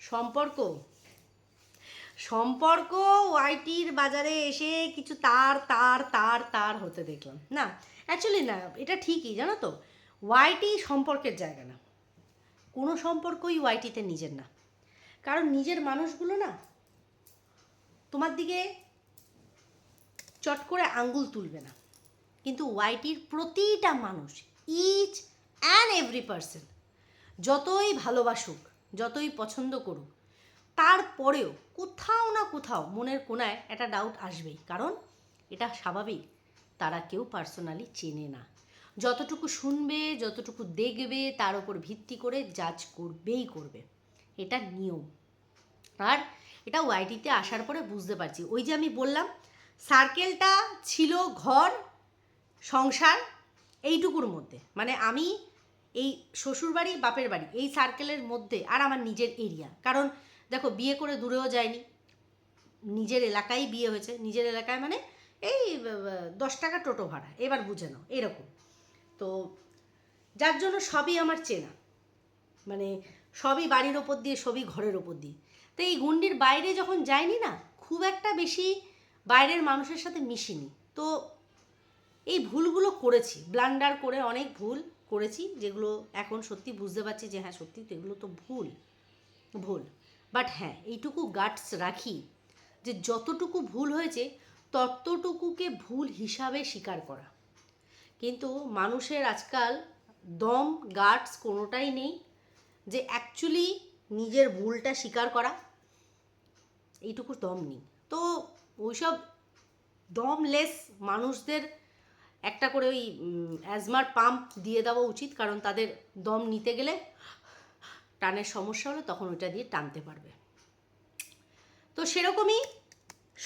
সম্পর্ক? সম্পর্ক ওয়াইটির বাজারে এসে কিছু তার তার তার তার হতে দেখলাম, না? অ্যাকচুয়ালি না, এটা ঠিকই, জানো তো? ওয়াইটি সম্পর্কের জায়গা না। কোনো সম্পর্কই ওয়াইটিতে নিজের না। কারণ নিজের মানুষগুলো না, তোমার দিকে চট করে আঙ্গুল তুলবে না। কিন্তু ওয়াইটির প্রতিটা মানুষ ইচ অ্যান্ড এভরি পার্সন যতই ভালোবাসুক যতই পছন্দ করুক। তারপরেও কোথাও না কোথাও মনের কোনায় একটা ডাউট আসবেই। কারণ এটা স্বাভাবিক, তারা কেউ পার্সোনালি চেনে না। যতটুকু শুনবে, যতটুকু দেখবে, তার উপর ভিত্তি করে জাজ করবেই করবে। এটা নিয়ম। আর এটা ওয়াইটিতে আসার পরে বুঝতে পারছি। ওই যে আমি বললাম সার্কেলটা ছিল ঘর, সংসার, এইটুকুর মধ্যে। মানে আমি এই শ্বশুরবাড়ি, বাপের বাড়ি, এই সার্কেলের মধ্যে আর আমার নিজের এরিয়া কারণ দেখো, বিয়ে করে দূরেও যায়নি। নিজের এলাকায় বিয়ে হয়েছে। নিজের এলাকায় মানে এই দশ টাকা টোটো ভাড়া। এবার বুঝে নাও, এরকম। তো যার জন্য সবই আমার চেনা। মানে সবই বাড়ির ওপর দিয়ে, সবই ঘরের ওপর দিয়ে। তো এই গুন্ডির বাইরে যখন যাইনি না, খুব একটা বেশি বাইরের মানুষের সাথে মিশিনি। তো এই ভুলগুলো করেছি। ব্লান্ডার করে অনেক ভুল। করেছি, যেগুলো এখন সত্যি বুঝতে পারছি যে হ্যাঁ সত্যি তো এগুলো তো ভুল ভুল। বাট হ্যাঁ এইটুকু গাটস রাখি যে যতটুকু ভুল হয়েছে, ততটুকুকে ভুল হিসাবে স্বীকার করা। কিন্তু মানুষের আজকাল দম গাটস কোনোটাই নেই যে অ্যাকচুয়ালি নিজের ভুলটা স্বীকার করা। এইটুকু দম নেই। তো ওইসব দমলেস মানুষদের একটা করে ওই অ্যাজমার পাম্প দিয়ে দেওয়া উচিত, কারণ তাদের দম নিতে গেলে টানের সমস্যা হলে তখন ওইটা দিয়ে টানতে পারবে। তো সেরকমই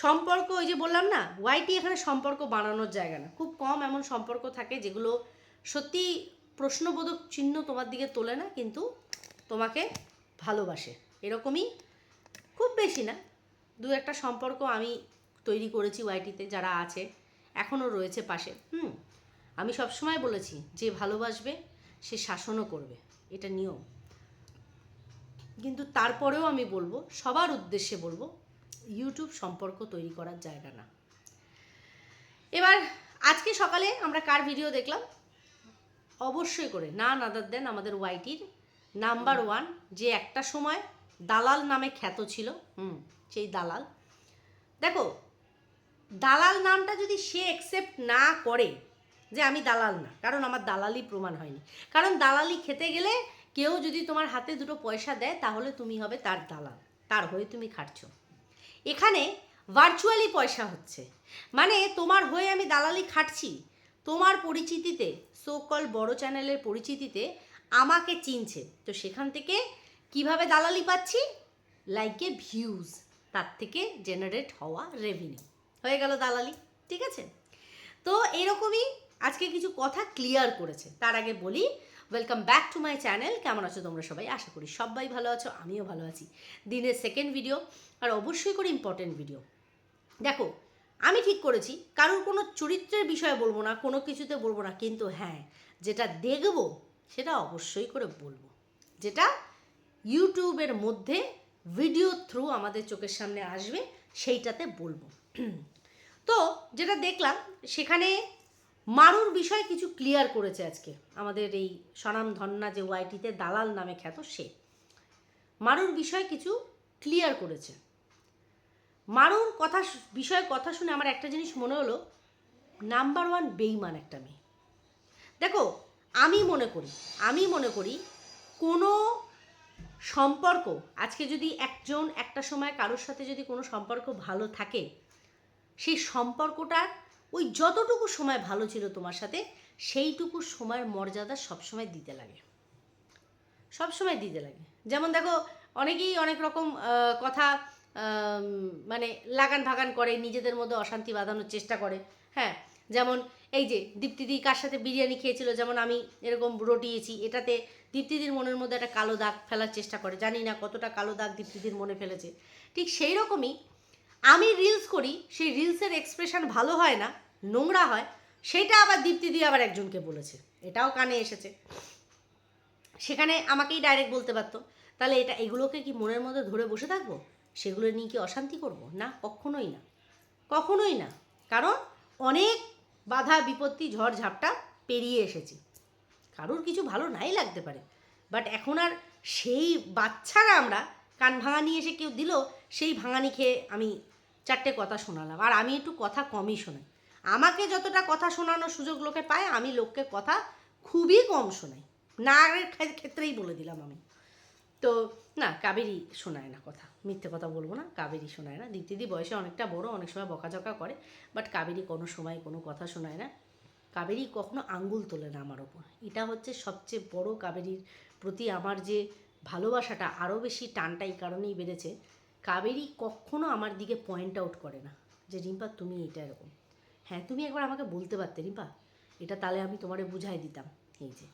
সম্পর্ক, ওই যে বললাম না ওয়াইটি এখানে সম্পর্ক বানানোর জায়গা না। খুব কম এমন সম্পর্ক থাকে যেগুলো সত্যি প্রশ্নবোধক চিহ্ন তোমার দিকে তোলে না, কিন্তু তোমাকে ভালোবাসে। এরকমই খুব বেশি না। দু একটা সম্পর্ক আমি তৈরি করেছি ওয়াইটিতে যারা আছে। এখনও রয়েছে পাশে, হুম? আমি সবসময় বলেছি, যে ভালোবাসবে, সে শাসনও করবে, এটা নিয়ম। কিন্তু তারপরেও আমি বলব, সবার উদ্দেশ্যে বলব, ইউটিউব সম্পর্ক তৈরি করার জায়গা না। এবার, আজকে সকালে আমরা কার ভিডিও দেখলাম? অবশ্যই করে, না নাদার দেন আমাদের ওয়াইটির নাম্বার ওয়ান, যে একটা সময় দালাল নামে খ্যাত ছিল, হুম, সেই দালাল। দেখো দালাল নামটা যদি সে অ্যাকসেপ্ট না করে যে আমি দালাল না, কারণ আমার দালালি প্রমাণ হয়নি। কারণ দালালি খেতে গেলে কেউ যদি তোমার হাতে দুটো পয়সা দেয়, তাহলে তুমি হবে তার দালাল, তার হয়ে তুমি খাটছো। এখানে ভার্চুয়ালি পয়সা হচ্ছে। মানে তোমার হয়ে আমি দালালি খাটছি, তোমার পরিচিতিতে সোকল বড় চ্যানেলের পরিচিতিতে আমাকে চিনছে। তো সেখান থেকে কীভাবে দালালি পাচ্ছি? লাইকে ভিউজ তার থেকে জেনারেট হওয়া রেভিনিউ হয়ে গেল দালালি, ঠিক আছে? তো এরকমই আজকে কিছু কথা ক্লিয়ার করেছে। তার আগে বলি welcome back to my channel কেমন আছো তোমরা সবাই? আশা করি সবাই ভালো আছো, আমিও ভালো আছি। দিনের সেকেন্ড ভিডিও আর অবশ্যই করে ইম্পর্টেন্ট ভিডিও দেখো, আমি ঠিক করেছি, কারোর কোনো চরিত্রের বিষয়ে বলব না, কোনো কিছুতে বলব না, কিন্তু হ্যাঁ যেটা দেখব, সেটা অবশ্যই করে বলব। যেটা ইউটিউবের মধ্যে ভিডিও থ্রু আমাদের চোখের সামনে আসবে, সেইটাতে বলব। তো যেটা দেখলাম, সেখানে মারুর বিষয় কিছু ক্লিয়ার করেছে আজকে। আমাদের এই স্বনাম ধন্না যে ওয়াইটিতে দালাল নামে খ্যাত সে। মারুর বিষয় কিছু ক্লিয়ার করেছে। মারুর কথা, বিষয়ে কথা শুনে আমার একটা জিনিস মনে হলো নাম্বার ওয়ান বেইমান একটা মেয়ে। দেখো, আমি মনে করি, আমি মনে করি কোনো সম্পর্ক, আজকে যদি একজন একটা সময় কারোর সাথে যদি কোনো সম্পর্ক ভালো থাকে সেই সম্পর্কটার ওই যতটুকু সময় ভালো ছিল তোমার সাথে, সেইটুকু সময়ের মর্যাদা সবসময় দিতে লাগে। সবসময় দিতে লাগে। যেমন দেখো, অনেকেই অনেক রকম কথা মানে লাগান ভাগান করে, নিজেদের মধ্যে অশান্তি বাঁধানোর চেষ্টা করে। হ্যাঁ যেমন এই যে দীপ্তিদি কার সাথে বিরিয়ানি খেয়েছিল, যেমন আমি এরকম রটিয়েছি, এটাতে দীপ্তিদির মনের মধ্যে একটা কালো দাগ ফেলার চেষ্টা করে। জানি না কতটা কালো দাগ দীপ্তিদির মনে ফেলেছে। ঠিক সেই রকমই আমি রিলস করি, সেই রিলসের এক্সপ্রেশন ভালো হয় না, নোংরা হয়, সেটা আবার দীপ্তি দিয়ে আবার একজনকে বলেছে। এটাও কানে এসেছে। সেখানে আমাকেই ডাইরেক্ট বলতে পারতো, তাহলে এটা, এগুলোকে কি মনের মধ্যে ধরে বসে থাকব? সেগুলো নিয়ে কি অশান্তি করব? না, কখনোই না। কখনোই না। কারণ অনেক বাধা, বিপত্তি, ঝড়, ঝাপটা পেরিয়ে এসেছি। কারোর কিছু ভালো নাই লাগতে পারে। বাট এখন আর সেই বাচ্চারা আমরা কান ভাঙানি এসে কেউ দিল, সেই ভাঙানি খেয়ে আমি চারটে কথা শোনালাম। আর আমি একটু কথা কমই শোনাই। আমাকে যতটা কথা শোনানোর সুযোগ লোকে পায়, আমি লোককে কথা খুবই কম শোনাই। না ক্ষেত্রেই বলে দিলাম আমি। তো না, কাবেরি শোনায় না কথা। মিথ্যে কথা বলব না, কাবেরি শোনায় না। দিদি বয়সে অনেকটা বড়, অনেক সময় বকাঝকা করে বাট কাবেরি কোনো সময় কোনো কথা শোনায় না। কাবেরি কখনো আঙ্গুল তোলে না আমার ওপর। এটা হচ্ছে সবচেয়ে বড় কাবেরির প্রতি আমার যে ভালোবাসাটা আরও বেশি টানটা এই কারণেই বেড়েছে। কাবেরি কখনো আমার দিকে পয়েন্ট আউট করে না যে, রিম্পা, তুমি এটা এরকম। হ্যাঁ তুমি একবার আমাকে বলতে পারতে, রিম্পা, এটা তাহলে আমি তোমারে বুঝাই দিতাম। এই যে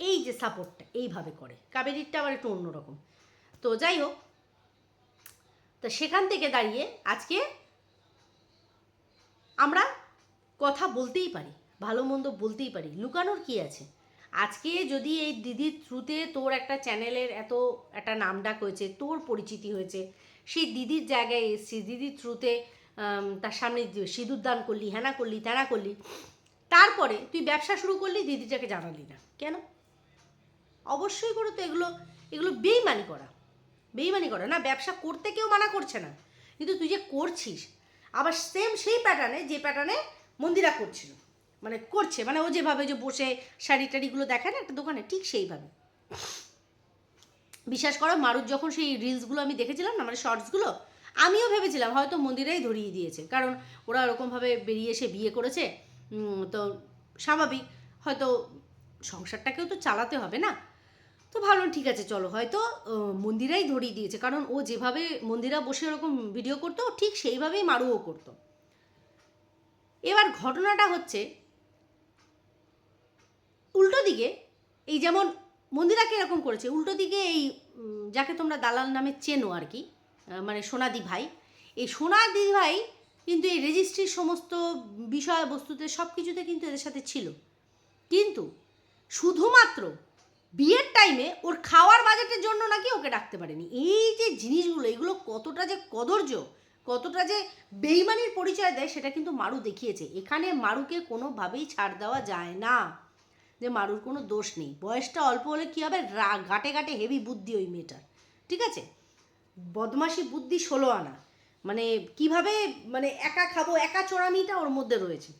এই যে সাপোর্টটা এইভাবে করে। কাবেরিরটা আবার একটু অন্যরকম। তো যাই হোক, তো সেখান থেকে দাঁড়িয়ে আজকে আমরা কথা বলতেই পারি, ভালো মন্দ বলতেই পারি। লুকানোর কি আছে? আজকে যদি এই দিদির থ্রুতে তোর একটা চ্যানেলের এত একটা নাম ডাক হয়েছে, তোর পরিচিতি হয়েছে সেই দিদির জায়গায় এসছি, দিদির থ্রুতে তার সামনে সিঁদুর দান করলি, হেনা করলি, তেনা করলি, তারপরে তুই ব্যবসা শুরু করলি দিদিটাকে জানালি না। কেন? অবশ্যই করে তো এগুলো এগুলো বেইমানি করা বেইমানি করা। না, ব্যবসা করতে কেউ মানা করছে না, কিন্তু তুই যে করছিস, আবার সেম সেই প্যাটার্নে যে প্যাটার্নে মন্দিরা করছিল মানে করছে মানে ও যেভাবে যে বসে শাড়ি টাড়িগুলো দেখে না একটা দোকানে, ঠিক সেইভাবে। বিশ্বাস করো মারুর যখন সেই রিলসগুলো আমি দেখেছিলাম না মানে শর্টসগুলো আমিও ভেবেছিলাম হয়তো মন্দিরেই ধরিয়ে দিয়েছে। কারণ ওরা ওরকমভাবে বেরিয়ে এসে বিয়ে করেছে তো স্বাভাবিক। হয়তো সংসারটাকেও তো চালাতে হবে না। তো ভাবলাম, ঠিক আছে, চলো। হয়তো মন্দিরাই ধরিয়ে দিয়েছে। কারণ ও যেভাবে মন্দিরা বসে ওরকম ভিডিও করতো, ঠিক সেইভাবেই মারুও করতো। এবার ঘটনাটা হচ্ছে, উল্টো দিকে এই যেমন মন্দিরা কীরকম করেছে? উল্টো দিকে এই যাকে তোমরা দালাল নামে চেনো আর কি মানে সোনাদি ভাই, এই সোনাদি ভাই কিন্তু এই রেজিস্ট্রির সমস্ত বিষয়বস্তুতে সব কিছুতে কিন্তু এদের সাথে ছিল। কিন্তু শুধুমাত্র বিয়ের টাইমে ওর খাওয়ার বাজেটের জন্য নাকি ওকে ডাকতে পারেনি। এই যে জিনিসগুলো, এগুলো কতটা যে কদর্য, কতটা যে বেইমানির পরিচয় দেয়, সেটা কিন্তু মারু দেখিয়েছে। এখানে মারুকে কোনোভাবেই ছাড় দেওয়া যায় না। যে মারুর কোনো দোষ নেই। বয়সটা অল্প হলে কী হবে? রা- গাটে গাটে হেভি বুদ্ধি ওই মেয়েটার। ঠিক আছে? বদমাসি বুদ্ধি ষোলো আনা। মানে কীভাবে মানে একা খাব, একা চোরামিটা ওর মধ্যে রয়েছে।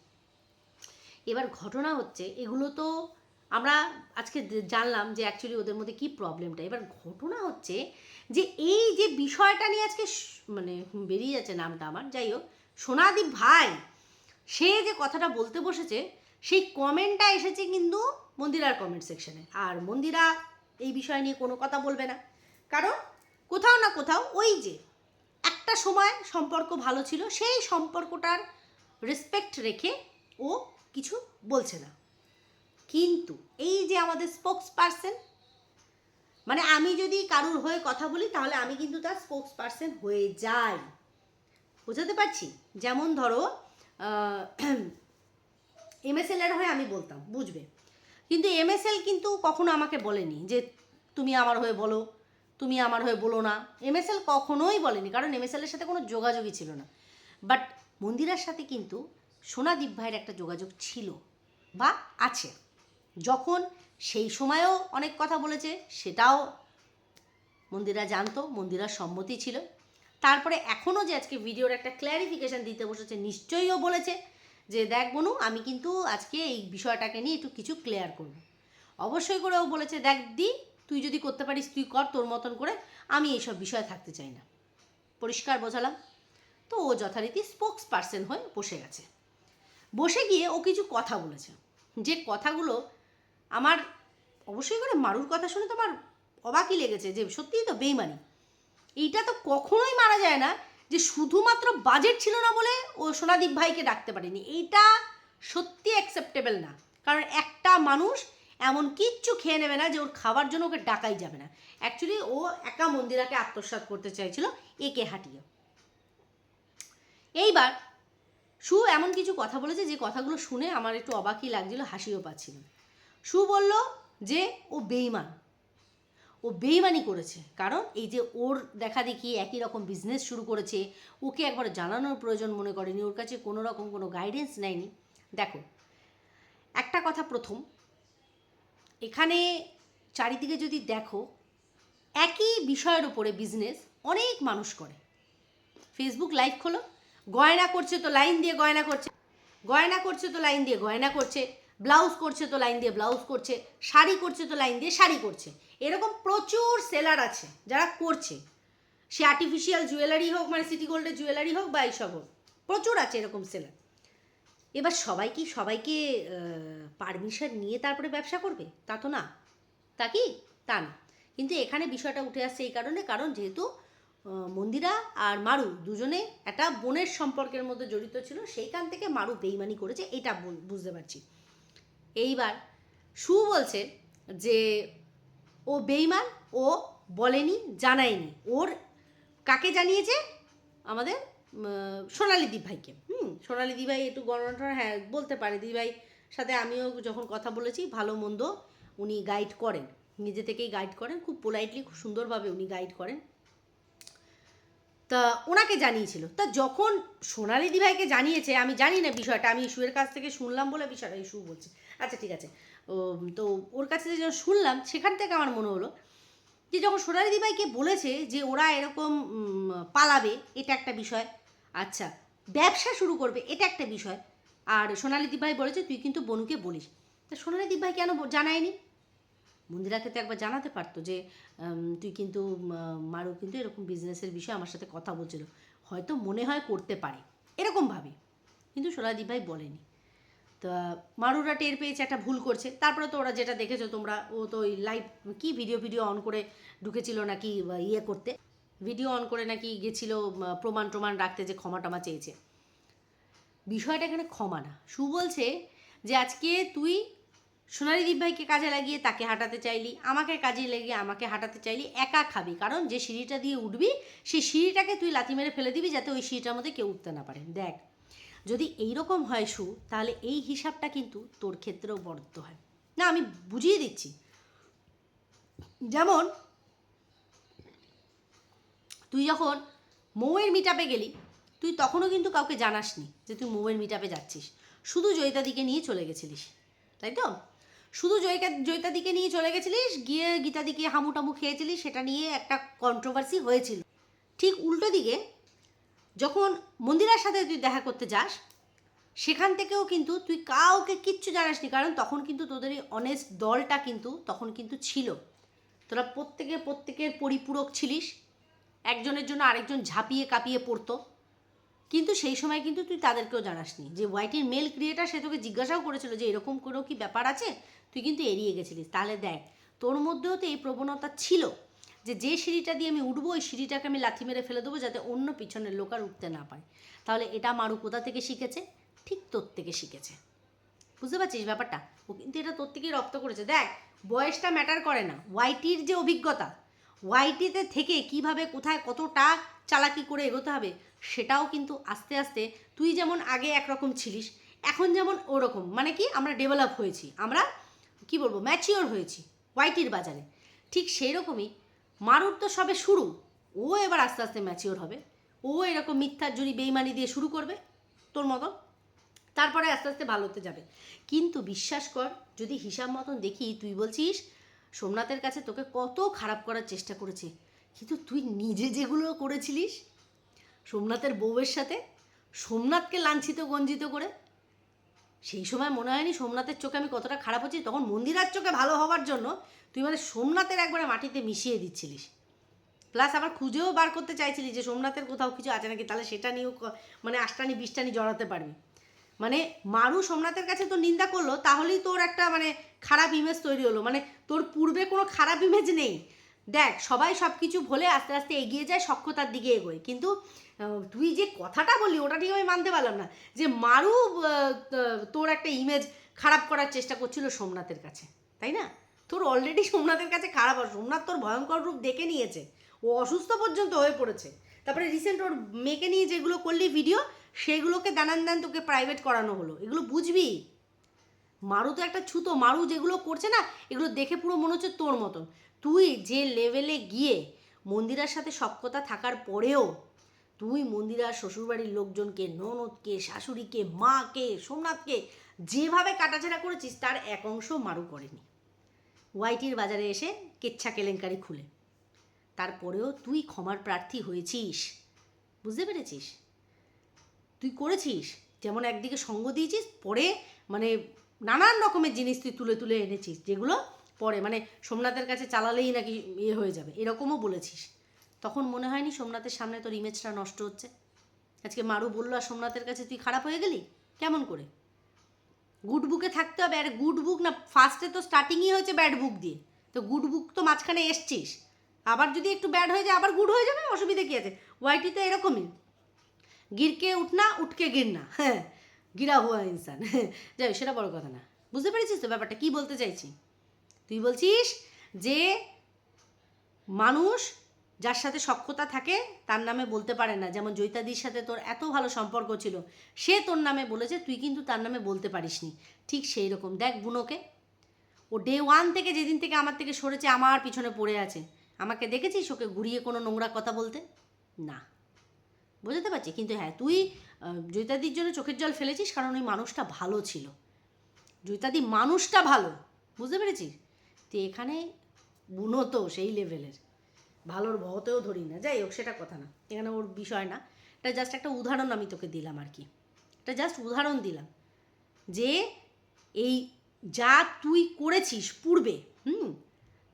এবার ঘটনা হচ্ছে, এগুলো তো আমরা আজকে জানলাম যে অ্যাকচুয়ালি ওদের মধ্যে কি প্রবলেমটা এবার ঘটনা হচ্ছে যে এই যে বিষয়টা নিয়ে আজকে মানে বেরিয়ে যাচ্ছে নামটা আমার, যাই হোক। সোনাদি ভাই, সে যে কথাটা বলতে বসেছে সেই কমেন্টটা এসেছে কিন্তু মন্দিরার কমেন্ট সেকশনে আর মন্দিরা এই বিষয় নিয়ে কোনো কথা বলবে না। কারণ কোথাও না কোথাও ওই যে একটা সময় সম্পর্ক ভালো ছিল, সেই সম্পর্কটার রেসপেক্ট রেখে ও কিছু বলছে না। কিন্তু এই যে আমাদের স্পোক্স পার্সন মানে আমি যদি কারুর হয়ে কথা বলি, তাহলে আমি কিন্তু তার স্পোক্স পার্সন হয়ে যাই। বোঝাতে পারছি? যেমন ধরো এমএসএল এর হয়ে আমি বলতাম, বুঝবে? কিন্তু এমএসএল কিন্তু কখনো আমাকে বলেনি যে তুমি আমার হয়ে বলো, তুমি আমার হয়ে বলো না। এমএসএল কখনোই বলেনি, কারণ এমএসএল এর সাথে কোনো যোগাযোগই ছিল না। বাট মন্দিরার সাথে কিন্তু সোনাদীপ ভাইয়ের একটা যোগাযোগ ছিল বা আছে। যখন সেই সময়েও অনেক কথা বলেছে, সেটাও মন্দিরা জানতো, মন্দিরার সম্মতি ছিল। তারপরে এখনও যে আজকে ভিডিওর একটা ক্ল্যারিফিকেশন দিতে বসেছে, নিশ্চয়ই ও বলেছে। যে দেখ বনু, আমি কিন্তু আজকে এই বিষয়টাকে নিয়ে একটু কিছু ক্লিয়ার করব। অবশ্যই করে ও বলেছে, দেখ দি, তুই যদি করতে পারিস, তুই কর তোর মতন করে, আমি এইসব বিষয়ে থাকতে চাই না। পরিষ্কার বোঝালাম। তো ও যথারীতি স্পোক্স পার্সন হয়ে বসে গেছে। বসে গিয়ে ও কিছু কথা বলেছে। যে কথাগুলো আমার অবশ্যই করে মারুর কথা শুনে তো আমার অবাকই লেগেছে যে সত্যিই তো বেইমানি। এইটা তো কখনোই মারা যায় না যে শুধুমাত্র বাজেট ছিল না বলে ও সোনাদীপ ভাইকে ডাকতে পারেনি। এইটা সত্যি অ্যাকসেপ্টেবল না। কারণ একটা মানুষ এমন কিচ্ছু খেয়ে নেবে না যে ওর খাবার জন্য ওকে ডাকাই যাবে না। অ্যাকচুয়ালি ও একা মন্দিরাকে আত্মসাৎ করতে চাইছিল একে হাঁটিয়ে। এইবার সু এমন কিছু কথা বলেছে যে কথাগুলো শুনে আমার একটু অবাকই লাগছিল, হাসিও পাচ্ছিল। সু বলল যে ও বেইমান ও বেইমানি করেছে। কারণ এই যে ওর দেখা দেখি একই রকম বিজনেস শুরু করেছে, ওকে একবার জানানোর প্রয়োজন মনে করেনি, ওর কাছে কোনো রকম কোনো গাইডেন্স নেয়নি। দেখো, একটা কথা প্রথম, এখানে চারিদিকে যদি দেখো, একই বিষয়ের উপরে বিজনেস অনেক মানুষ করে। ফেসবুক লাইভ খোলো, গয়না করছে তো লাইন দিয়ে গয়না করছে গয়না করছে তো লাইন দিয়ে গয়না করছে ব্লাউজ করছে তো লাইন দিয়ে ব্লাউজ করছে, শাড়ি করছে তো লাইন দিয়ে শাড়ি করছে। এরকম প্রচুর সেলার আছে যারা করছে। সে আর্টিফিশিয়াল জুয়েলারি হোক মানে সিটি গোল্ডের জুয়েলারি হোক বা এইসব হোক, প্রচুর আছে এরকম সেলার এবার সবাই কি সবাইকে পারমিশন নিয়ে তারপরে ব্যবসা করবে? তা তো না। তা কি? তা না। কিন্তু এখানে বিষয়টা উঠে আসছে এই কারণে, কারণ যেহেতু মন্দিরা আর মারু দুজনে একটা বোনের সম্পর্কের মধ্যে জড়িত ছিল, সেইখান থেকে মারু বেইমানি করেছে, এটা বুঝতে পারছি। এইবার সু বলছে যে ও বেইমান, ও বলেনি, জানায়নি। ওর কাকে জানিয়েছে? আমাদের সোনালি দি ভাইকে হুম, সোনালি দি ভাই একটু গণনা হ্যাঁ বলতে পারে। দি ভাই সাথে আমিও যখন কথা বলেছি, ভালো মন্দ উনি গাইড করেন। নিজে থেকেই গাইড করেন, খুব পোলাইটলি খুব সুন্দরভাবে উনি গাইড করেন। তা ওনাকে জানিয়েছিল। তা যখন সোনালি দিভাইকে জানিয়েছে, আমি জানি না বিষয়টা, আমি ইস্যুয়ের কাছ থেকে শুনলাম বলে বিষয়টা, ইস্যু বলছে। আচ্ছা ঠিক আছে। তো ওর কাছে যে শুনলাম সেখান থেকে আমার মনে হলো যে যখন সোনালি দিভাইকে বলেছে যে ওরা এরকম পালাবে এটা একটা বিষয় আচ্ছা ব্যবসা শুরু করবে এটা একটা বিষয় আর সোনালি দিভাই বলেছে তুই কিন্তু বনুকে বলিস। তা সোনালি দিভাই কেন জানায়নি? মন্দিরাকে তো একবার জানাতে পারতো যে তুই কিন্তু উম, মারু কিন্তু এরকম বিজনেসের বিষয়ে আমার সাথে কথা বলছিল। হয়তো মনে হয় করতে পারে এরকমভাবে কিন্তু সোনালি ভাই বলেনি। তা মারুরা টের পেয়েছে, একটা ভুল করছে। তারপরে তো ওরা যেটা দেখেছ, তোমরা, ও তো ওই লাইভ কি ভিডিও ভিডিও অন করে ঢুকেছিল নাকি ইয়ে করতে? ভিডিও অন করে নাকি গেছিল প্রমাণ টমাণ রাখতে যে ক্ষমা টমা চেয়েছে। বিষয়টা এখানে ক্ষমা না। সু বলছে যে, আজকে তুই সোনালি দ্বীপ ভাইকে কাজে লাগিয়ে তাকে হাঁটাতে চাইলি, আমাকে কাজে লাগিয়ে আমাকে হাঁটাতে চাইলি, একা খাবি। কারণ যে সিঁড়িটা দিয়ে উঠবি সেই সিঁড়িটাকে তুই লাথি মেরে ফেলে দিবি, যাতে ওই সিঁড়িটার মধ্যে কেউ উঠতে না পারে। দেখ যদি এই রকম হয় সু, তাহলে এই হিসাবটা কিন্তু তোর ক্ষেত্রেও বরাদ্দ হয়। না, আমি বুঝিয়ে দিচ্ছি। যেমন, তুই যখন মৌয়ের মিটাপে গেলি, তুই তখনও কিন্তু কাউকে জানাসনি যে তুই মৌয়ের মিটাপে যাচ্ছিস। শুধু জয়িতাদিকে নিয়ে চলে গেছিলিস, তাই তো? শুধু জয়িকা, জয়িতাদিকে নিয়ে চলে গেছিলিস, গিয়ে গীতাদিকে হামুটামু খেয়েছিলিস, সেটা নিয়ে একটা কন্ট্রোভার্সি হয়েছিল। ঠিক উল্টো দিকে যখন মন্দিরার সাথে তুই দেখা করতে যাস, সেখান থেকেও কিন্তু তুই কাউকে কিচ্ছু জানাসনি কারণ তখন কিন্তু তোদের এই অনেস্ট দলটা কিন্তু, তখন কিন্তু ছিল। তোরা প্রত্যেকে প্রত্যেকের পরিপূরক ছিলিস। একজনের জন্য আরেকজন ঝাঁপিয়ে কাঁপিয়ে পড়তো। কিন্তু সেই সময় কিন্তু তুই তাদেরকেও জানাসনি যে ওয়াইটির মেল ক্রিয়েটার সে তোকে জিজ্ঞাসাও করেছিল যে এরকম কোনো কি ব্যাপার আছে? তুই কিন্তু এড়িয়ে গেছিলিস। তাহলে দেখ, তোর মধ্যেও তো এই প্রবণতা ছিল। যে যে সিঁড়িটা দিয়ে আমি উঠবো, ওই সিঁড়িটাকে আমি লাথি মেরে ফেলে দেবো যাতে অন্য পিছনের লোক আর উঠতে না পারে। তাহলে এটা মারু কোথা থেকে শিখেছে? ঠিক তোর থেকে শিখেছে। বুঝতে পারছিস ব্যাপারটা? ও কিন্তু এটা তোর থেকেই রপ্ত করেছে। দেখ, বয়সটা ম্যাটার করে না। ওয়াইটির যে অভিজ্ঞতা ওয়াইটিতে থেকে কীভাবে, কোথায় কতটা চালাকি করে এগোতে হবে, সেটাও কিন্তু আস্তে আস্তে তুই যেমন আগে একরকম ছিলিস, এখন যেমন ওরকম। মানে কি? আমরা ডেভেলপ হয়েছি। আমরা, কি বলব? ম্যাচিওর হয়েছি ওয়াইটির বাজারে। ঠিক সেই রকমই মারুর তো সবে শুরু। ও এবার আস্তে আস্তে ম্যাচিওর হবে। ও এরকম মিথ্যার জুড়ি বেইমানি দিয়ে শুরু করবে, তোর মতন। তারপরে আস্তে আস্তে ভালো হতে যাবে। কিন্তু বিশ্বাস কর, যদি হিসাব মতন দেখি, তুই বলছিস, সোমনাথের কাছে তোকে কত খারাপ করার চেষ্টা করেছে। কিন্তু তুই নিজে যেগুলো করেছিলিস, সোমনাথের বউয়ের সাথে, সোমনাথকে লাঞ্ছিত গঞ্জিত করে সেই সময় মনে হয়নি সোমনাথের চোখে আমি কতটা খারাপ হচ্ছি, তখন মন্দিরার চোখে ভালো হওয়ার জন্য তুই মানে সোমনাথের একবারে মাটিতে মিশিয়ে দিচ্ছিলিস। প্লাস আবার খুঁজেও বার করতে চাইছিলি যে সোমনাথের কোথাও কিছু আছে নাকি, তাহলে সেটা নিয়েও মানে আষ্টানি বিষ্টানি জড়াতে পারবি। মানে মারু সোমনাথের কাছে তো নিন্দা করল, তাহলেই তোর একটা মানে খারাপ ইমেজ তৈরি হলো। মানে তোর পূর্বে কোনো খারাপ ইমেজ নেই। দেখ, সবাই সব কিছু ভুলে আস্তে আস্তে এগিয়ে যায়, সক্ষতার দিকে এগোয়। কিন্তু তুই যে কথাটা বললি, ওটা ঠিক আমি মানতে পারলাম না। যে মারু তোর একটা ইমেজ খারাপ করার চেষ্টা করছিল সোমনাথের কাছে, তাই না? তোর অলরেডি সোমনাথের কাছে খারাপ, আর সোমনাথ তোর ভয়ঙ্কর রূপ দেখে নিয়েছে। ও অসুস্থ পর্যন্ত হয়ে পড়েছে। তারপরে রিসেন্ট ওর মেয়েকে নিয়ে যেগুলো করলি ভিডিও সেগুলোকে দানান দান তোকে প্রাইভেট করানো হলো। এগুলো বুঝবি? মারু তো একটা ছুতো, মারু যেগুলো করছে না, এগুলো দেখে পুরো মনে হচ্ছে তোর মতন। তুই যে লেভেলে গিয়ে মন্দিরার সাথে সক্ষতা থাকার পরেও তুই মন্দিরার শ্বশুরবাড়ির লোকজনকে, ননদকে, শাশুড়িকে, মাকে, সোমনাথকে যেভাবে কাটাছেড়া করেছিস, তার এক অংশ মারু করেনি। ওয়াইটির বাজারে এসে কেচ্ছা কেলেঙ্কারি খুলে। তারপরেও তুই ক্ষমার প্রার্থী হয়েছিস। বুঝতে পেরেছিস? তুই করেছিস? যেমন একদিকে সঙ্গ দিয়েছিস, পরে মানে নানান রকমের জিনিস তুই তুলে তুলে এনেছিস, যেগুলো পরে মানে সোমনাথের কাছে চালালেই নাকি ইয়ে হয়ে যাবে এরকমও বলেছিস। তখন মনে হয়নি সোমনাথের সামনে তোর ইমেজটা নষ্ট হচ্ছে? আজকে মারু বলল আর সোমনাথের কাছে তুই খারাপ হয়ে গেলি? কেমন করে? গুড বুকে থাকতে হবে আর গুড বুক না ফার্স্টে তো স্টার্টিংই হয়েছে ব্যাড বুক দিয়ে। তো গুড বুক তো মাঝখানে এসছিস। আবার যদি একটু ব্যাড হয়ে যায় আবার গুড হয়ে যাবে অসুবিধা কী আছে? ওয়াইটি তো এরকমই। গিরকে উঠনা উঠকে গিরনা হ্যাঁ গিরা হুয়া ইনসান। যাই হোক, সেটা বড় কথা না। বুঝতে পেরেছিস তো ব্যাপারটা? কী বলতে চাইছি? তুই বলছিস যে মানুষ যার সাথে সক্ষতা থাকে, তার নামে বলতে পারে না। যেমন জৈতাদির সাথে তোর এত ভালো সম্পর্ক ছিল, সে তোর নামে বলেছে, তুই কিন্তু তার নামে বলতে পারিসনি। ঠিক সেই রকম। দেখ বুনোকে, ও ডে ওয়ান থেকে যেদিন থেকে আমার থেকে সরেছে, আমার পিছনে পড়ে আছে। আমাকে দেখেছিস ওকে ঘুরিয়ে কোনো নোংরা কথা বলতে? না। বুঝতে পারছি? কিন্তু হ্যাঁ তুই জৈতাদির জন্য চোখের জল ফেলেছিস কারণ ওই মানুষটা ভালো ছিল। জৈতাদি মানুষটা ভালো। বুঝতে পেরেছিস? তো এখানে বুনো তো সেই লেভেলের। ভালোর ভতেও ধরি না। যাই হোক, সেটা কথা না। এখানে ওর বিষয় না। এটা জাস্ট একটা উদাহরণ আমি তোকে দিলাম আর কি। এটা জাস্ট উদাহরণ দিলাম যে এই যা তুই করেছিস পূর্বে, হুম,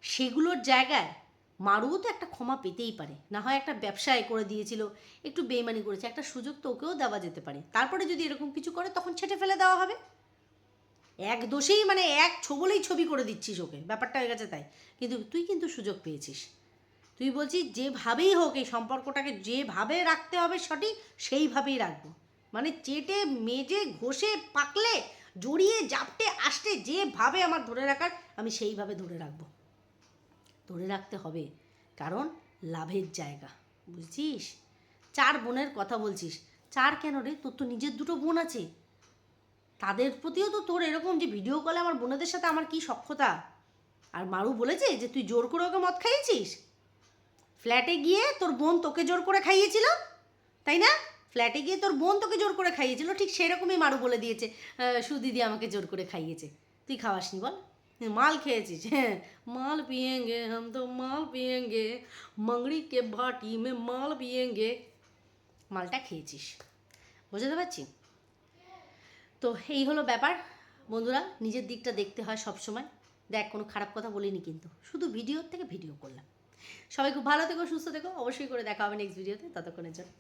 সেগুলোর জায়গায় মারুও তো একটা ক্ষমা পেতেই পারে। না হয় একটা ব্যবসায় করে দিয়েছিল, একটু বেইমানি করেছে, একটা সুযোগ তো ওকেও দেওয়া যেতে পারে। তারপরে যদি এরকম কিছু করে, তখন ছেটে ফেলে দেওয়া হবে। এক দোষেই মানে এক ছবলেই ছবি করে দিচ্ছিস ওকে, ব্যাপারটা হয়ে গেছে তাই। কিন্তু তুই কিন্তু সুযোগ পেয়েছিস। তুই বলছিস যেভাবেই হোক এই সম্পর্কটাকে যেভাবে রাখতে হবে সঠিক, সেইভাবেই রাখব। মানে চেটে, মেজে, ঘষে, পাকলে, জড়িয়ে, জাপটে আসতে যেভাবে আমার ধরে রাখার, আমি সেইভাবে ধরে রাখব। ধরে রাখতে হবে, কারণ লাভের জায়গা, বুঝছিস? চার বোনের কথা বলছিস। চার কেন রে? তোর তো নিজের দুটো বোন আছে। তাদের প্রতিও তো তোর এরকম যে ভিডিও কলে আমার বোনেদের সাথে আমার কি সক্ষতা আর মারু বলেছে যে, তুই জোর করে ওকে মদ খাইয়েছিস? ফ্ল্যাটে গিয়ে তোর বোন তোকে জোর করে খাইয়েছিল? তাই না? ফ্ল্যাটে গিয়ে তোর বোন তোকে জোর করে খাইয়েছিল, ঠিক সেরকমই মারু বলে দিয়েছে। সুদিদি আমাকে জোর করে খাইয়েছে। তুই খাওয়াসনি বল। মাল খেয়েছিস। হ্যাঁ মাল পিয়েঙ্গে, হাম তো মাল পিয়েঙ্গে, মাংড়ি কে ভাটি মে মাল পিয়েঙ্গে। মালটা খেয়েছিস। বুঝতে পারছি তো এই হলো ব্যাপার। বন্ধুরা, নিজের দিকটা দেখতে হয় সব সময় দেখ, কোনো খারাপ কথা বলিনি কিন্তু। শুধু ভিডিওর থেকে ভিডিও করলাম। সবাই খুব ভালো থেকো, সুস্থ থেকো। অবশ্যই করে দেখা হবে নেক্সট ভিডিওতে ততক্ষণের জন্য।